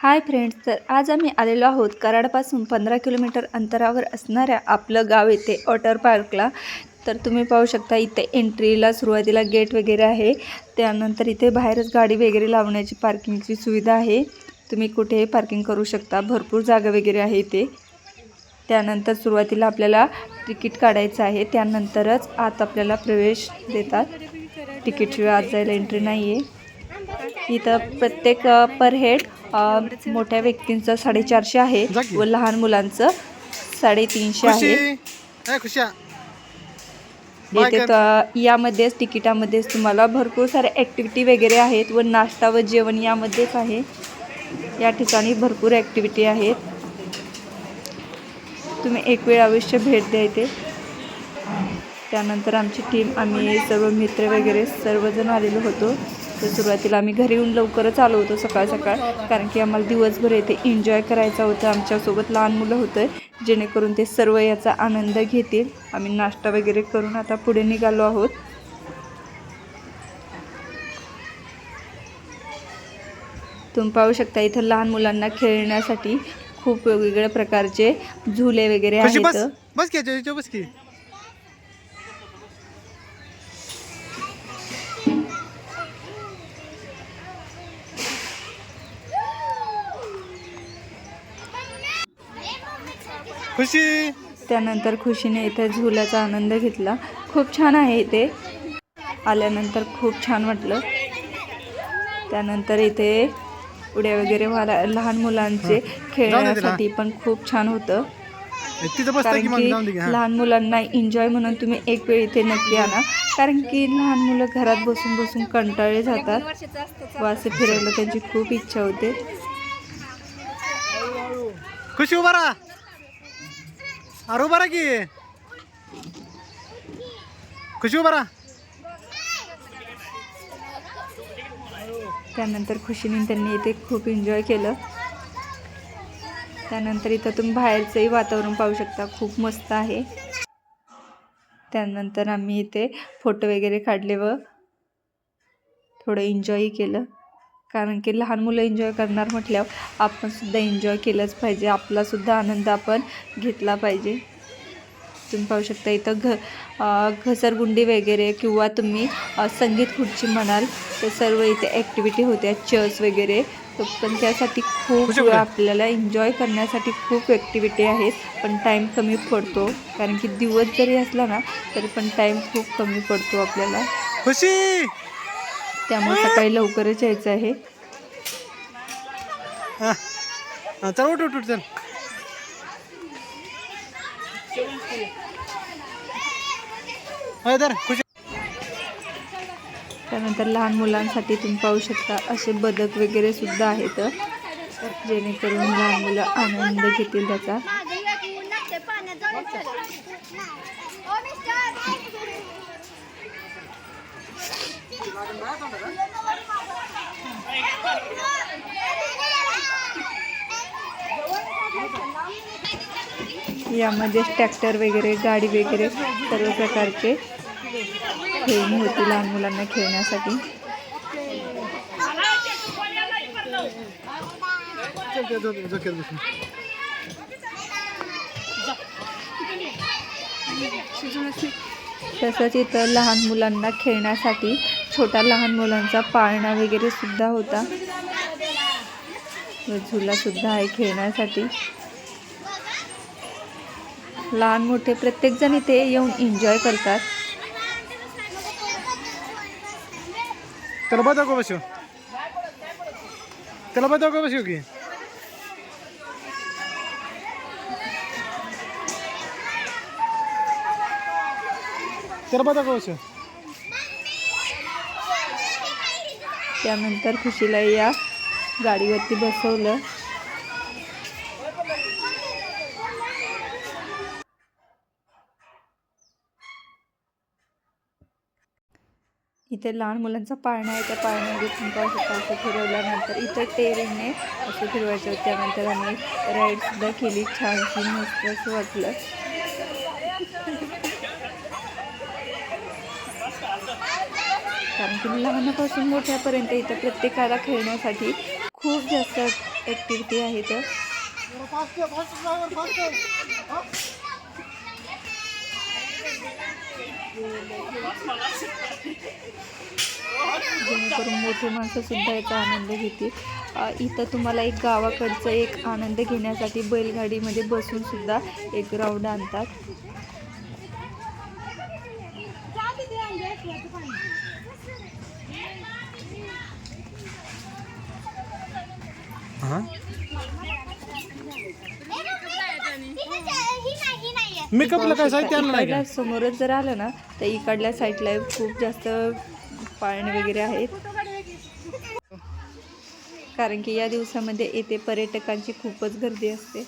Hi friends तर आज आम्ही आलेलो आहोत कराडपासून पंधरा किलोमीटर अंतरावर असणाऱ्या आपलं गाव येथे वॉटर पार्कला. तर तुम्ही पाहू शकता इथे एंट्रीला सुरुवातीला गेट वगैरे आहे. त्यानंतर इथे बाहेरच गाडी वगैरे लावण्याची पार्किंगची सुविधा आहे. तुम्ही कुठेही पार्किंग करू शकता भरपूर जागा वगैरे आहे इथे. त्यानंतर सुरुवातीला आपल्याला तिकीट काढायचं आहे. त्यानंतरच आत आपल्याला प्रवेश देतात. तिकीटशिवाय आत जायला एंट्री नाही आहे इथं प्रत्येक पर हेड मोठ्या व्यक्तींचं साडेचारशे आहे. व लहान मुलांचं साडेतीनशे आहे. त- यामध्येच तिकिटामध्येच तुम्हाला भरपूर साऱ्या ॲक्टिव्हिटी वगैरे आहेत व नाश्ता व जेवण यामध्येच आहे. या ठिकाणी भरपूर ॲक्टिव्हिटी आहेत. तुम्ही एक वेळ अवश्य भेट द्या इथे. त्यानंतर आमची टीम आम्ही सर्व मित्र वगैरे सर्वजण आलेलो होतो. तर सुरुवातीला आम्ही घरी येऊन लवकरच आलो होतो सकाळ सकाळ कारण की आम्हाला दिवसभर येथे एन्जॉय करायचा होता. आमच्यासोबत लहान मुलं होतं जेणेकरून ते सर्व याचा आनंद घेतील. आम्ही नाश्ता वगैरे करून आता पुढे निघालो आहोत. तुम्ही पाहू शकता इथं लहान मुलांना खेळण्यासाठी खूप वेगवेगळ्या प्रकारचे झुले वगैरे आहेत. खुशी? त्यानंतर खुशीने इथे झुल्याचा आनंद घेतला. खूप छान आहे इथे. आल्यानंतर खूप छान वाटलं. त्यानंतर इथे उड्या वगैरे व्हायला लहान मुलांचे खेळण्यासाठी पण खूप छान होतं. कारण की. लहान मुलांना एन्जॉय म्हणून तुम्ही एक वेळ इथे नक्की आणा. कारण की लहान मुलं घरात बसून बसून कंटाळले जातात. व असे फिरायला त्यांची खूप इच्छा होते. खुशी उभा अरे बरा की. खुशी उभा त्यानंतर खुशीने त्यांनी इथे खूप एन्जॉय केलं. त्यानंतर इथं तुम्ही बाहेरचंही वातावरण पाहू शकता खूप मस्त आहे. त्यानंतर आम्ही इथे फोटो वगैरे काढले व थोडं एन्जॉयही केलं. कारण की लहान मुलं एन्जॉय करणार म्हटल्यावर आपण सुद्धा एन्जॉय केलंच पाहिजे. आपलासुद्धा आनंद आपण घेतला पाहिजे. तुम्ही पाहू शकता इथं घ घसरगुंडी वगैरे किंवा तुम्ही संगीत खुर्ची म्हणाल तर सर्व इथे ॲक्टिव्हिटी होत्या चर्स वगैरे तर पण त्यासाठी खूप? आपल्याला एन्जॉय करण्यासाठी खूप ॲक्टिव्हिटी आहेत पण टाईम कमी पडतो. कारण की दिवस जरी असला ना तरी पण टाईम खूप कमी पडतो आपल्याला. खुशी! त्यामुळे सकाळी लवकरच यायचं आहे. चल उठ उठ चल. त्यानंतर लहान मुलांसाठी तुम्ही पाहू शकता असे बदक वगैरे सुद्धा आहेत. जेणेकरून लहान मुलं आनंद घेतील त्याचा. यामध्ये ट्रॅक्टर वगैरे गाडी वगैरे सर्व प्रकारचे खेळणी होती लहान मुलांना खेळण्यासाठी. तसंच इथं लहान मुलांना खेळण्यासाठी छोटा लहान मुलांचा पाळणा वगैरे सुद्धा होता. झुला सुद्धा आहे खेळण्यासाठी. लहान मोठे प्रत्येकजण इथे येऊन एन्जॉय करतात. त्याला बदक बसव त्याला बदक बसव की. त्याला त्यानंतर खुशीला या गाडीवरती बसवलं. इथे लहान मुलांचा पाळणा आहे त्या पाळण्यामध्ये पाहू शकता असं फिरवल्यानंतर इथं टेरिंगने असं फिरवायचं होतं त्यानंतर आम्ही राईडसुद्धा केली. छानशी मस्त असं वाटलं. कारण की लहानापासून मोठ्यापर्यंत इथं प्रत्येकाला खेळण्यासाठी खूप जास्त ॲक्टिव्हिटी तर जेणेकरून मोठे माणसंसुद्धा एक याचा आनंद घेतील. इथं तुम्हाला एक गावाकडचं एक आनंद घेण्यासाठी बैलगाडीमध्ये बसूनसुद्धा एक राऊंड आणतात. हा? मेकअपला काय साहित्य आणलं नाही का? इकडल्या समोरच जर आलं ना तर इकडल्या साईडला खूप जास्त पाळणे वगैरे आहेत. कारण की या दिवसामध्ये येथे पर्यटकांची खूपच गर्दी असते.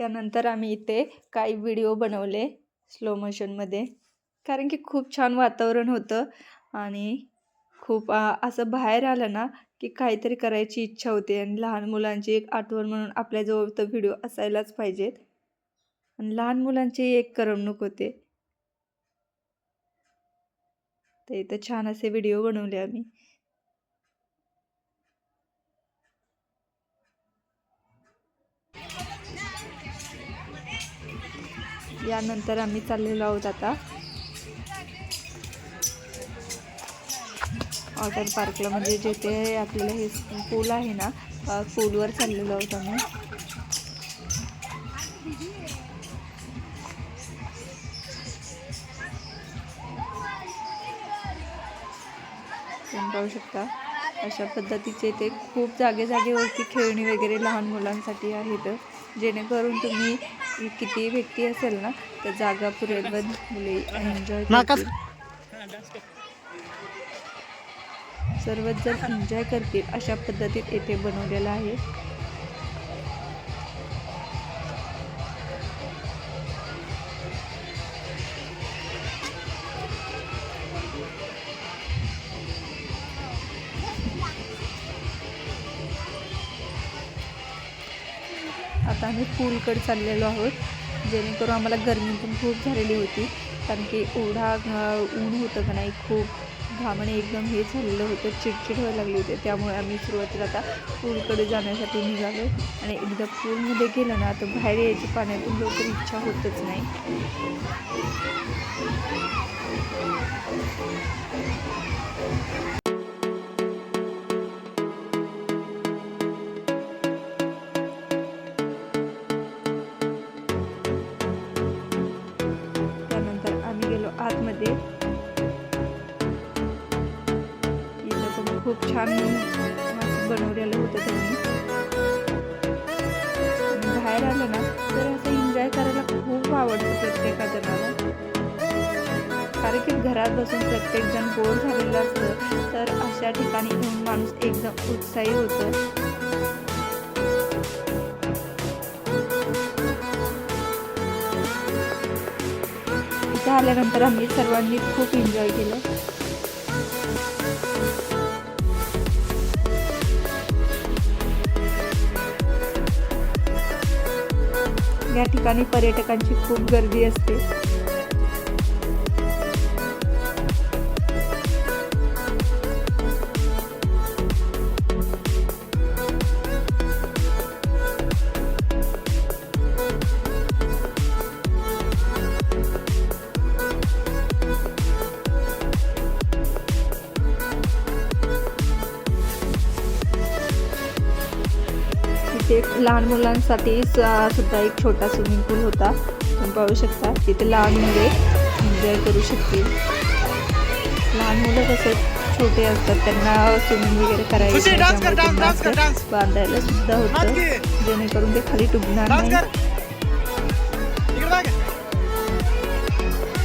त्यानंतर आम्ही इथे काही व्हिडिओ बनवले स्लो मोशनमध्ये कारण की खूप छान वातावरण होतं आणि खूप असं बाहेर आलं ना की काहीतरी करायची इच्छा होते आणि लहान मुलांची एक आठवण म्हणून आपल्याजवळ तर व्हिडिओ असायलाच पाहिजेत. आणि लहान मुलांची एक करमणूक होते. तर इथं छान असे व्हिडिओ बनवले आम्ही. यानंतर आम्ही चाललेलो आहोत आता. वॉटर पार्कला म्हणजे जेथे आपल्याला हे पूल आहे ना पूलवर चाललेलो आहोत आम्ही. तुम्ही पाहू शकता अशा पद्धतीचे ते खूप जागे जागेवरती खेळणी वगैरे लहान मुलांसाठी आहेत. जेणेकरून तुम्ही किती व्यक्ती असेल ना तर जागा पुरेल मुले एन्जॉय सर्वच जण एन्जॉय करतील अशा पद्धतीत येथे बनवलेलं आहे. आम्ही पूलकडे चाललेलो आहोत. जेणेकरून आम्हाला गरमी पण खूप झालेली होती. कारण की एवढा ऊन होतं का नाही खूप घामणे एकदम हे झालेलं होतं. चिडचिड व्हायला लागली होती. त्यामुळे आम्ही सुरुवातीला आता पूलकडे जाण्यासाठी निघालो. आणि एकदा पूलमध्ये गेलं ना तर बाहेर यायची पाण्यातून लवकर इच्छा होतच नाही. छान बनवलेलं होतं त्यांनी. बाहेर आलं ना तर असं एन्जॉय करायला खूप आवडतं प्रत्येका जणाला कारण की घरात बसून प्रत्येकजण बोर झालेलं असतं तर अशा ठिकाणी येऊन माणूस एकदम उत्साही होतं. इथं आल्यानंतर आम्ही सर्वांनी खूप एन्जॉय केलं. या ठिकाणी पर्यटकांची खूप गर्दी असते. तिथे लहान मुलांसाठी सुद्धा एक छोटा स्विमिंग पूल होता. तुम्ही पाहू शकता. तिथे लहान मुले एन्जॉय करू शकतील. लहान मुलं कसं छोटे असतात त्यांना स्विमिंग वगैरे करायचं बांधायला सुद्धा होतं. जेणेकरून ते खाली डुबणार नाही.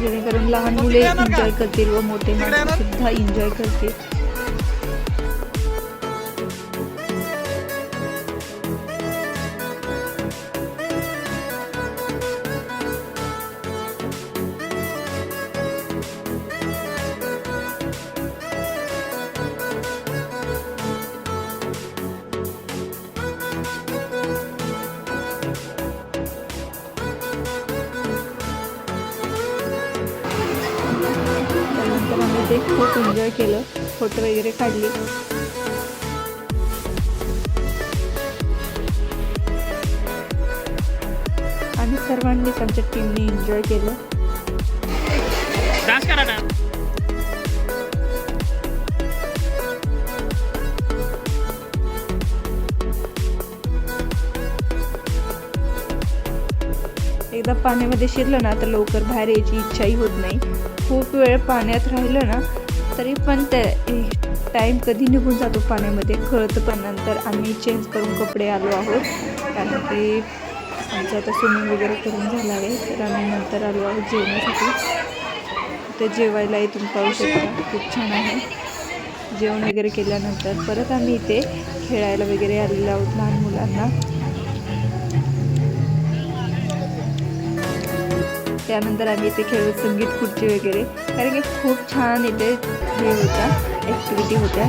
जेणेकरून लहान मुले? एन्जॉय करतील व मोठे माणसं? सुद्धा एन्जॉय करतील. इथे खूप एन्जॉय केलं. फोटो वगैरे काढले. आणि सर्वांनीच आमच्या टीमने एन्जॉय केलं. एकदा पाण्यामध्ये शिरलं ना तर लवकर बाहेर यायची इच्छाही होत खूप वेळ पाण्यात राहिलं ना तरी पण ते टाईम कधी निघून जातो पाण्यामध्ये? कळतं पण नंतर. आम्ही चेंज करून कपडे आलो आहोत. कारण की आमचं आता स्विमिंग वगैरे करून झालं आहे. तर आम्ही नंतर आलो आहोत जेवण्यासाठी ते जेवायला इथून पाहू शकता खूप छान आहे. जेवण वगैरे केल्यानंतर परत आम्ही इथे खेळायला वगैरे आलेलो आहोत लहान मुलांना. त्यानंतर आम्ही इथे खेळलो संगीत खुर्ची वगैरे. कारण की खूप छान इथे हे होत्या ॲक्टिव्हिटी होत्या.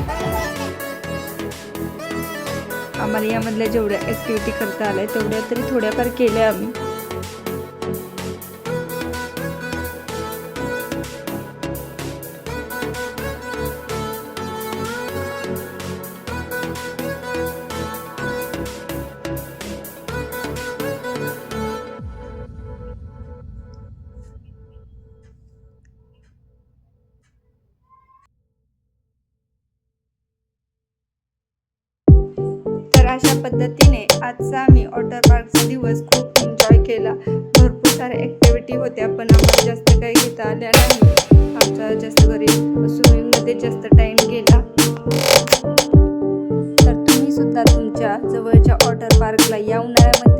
आम्हाला यामधल्या जेवढ्या ॲक्टिव्हिटी करता आल्या तेवढ्या तरी थोड्याफार केल्या आम्ही. अशा पद्धतीने आजचा आम्ही वॉटर पार्कचा दिवस खूप एन्जॉय केला. भरपूर साऱ्या ॲक्टिव्हिटी होत्या पण आम्हाला जास्त काही घेता आल्या नाही. आमचा जास्त घरी स्विमिंगमध्ये जास्त टाईम गेला. तर तुम्ही सुद्धा तुमच्या जवळच्या वॉटर पार्कला या उन्हाळ्यामध्ये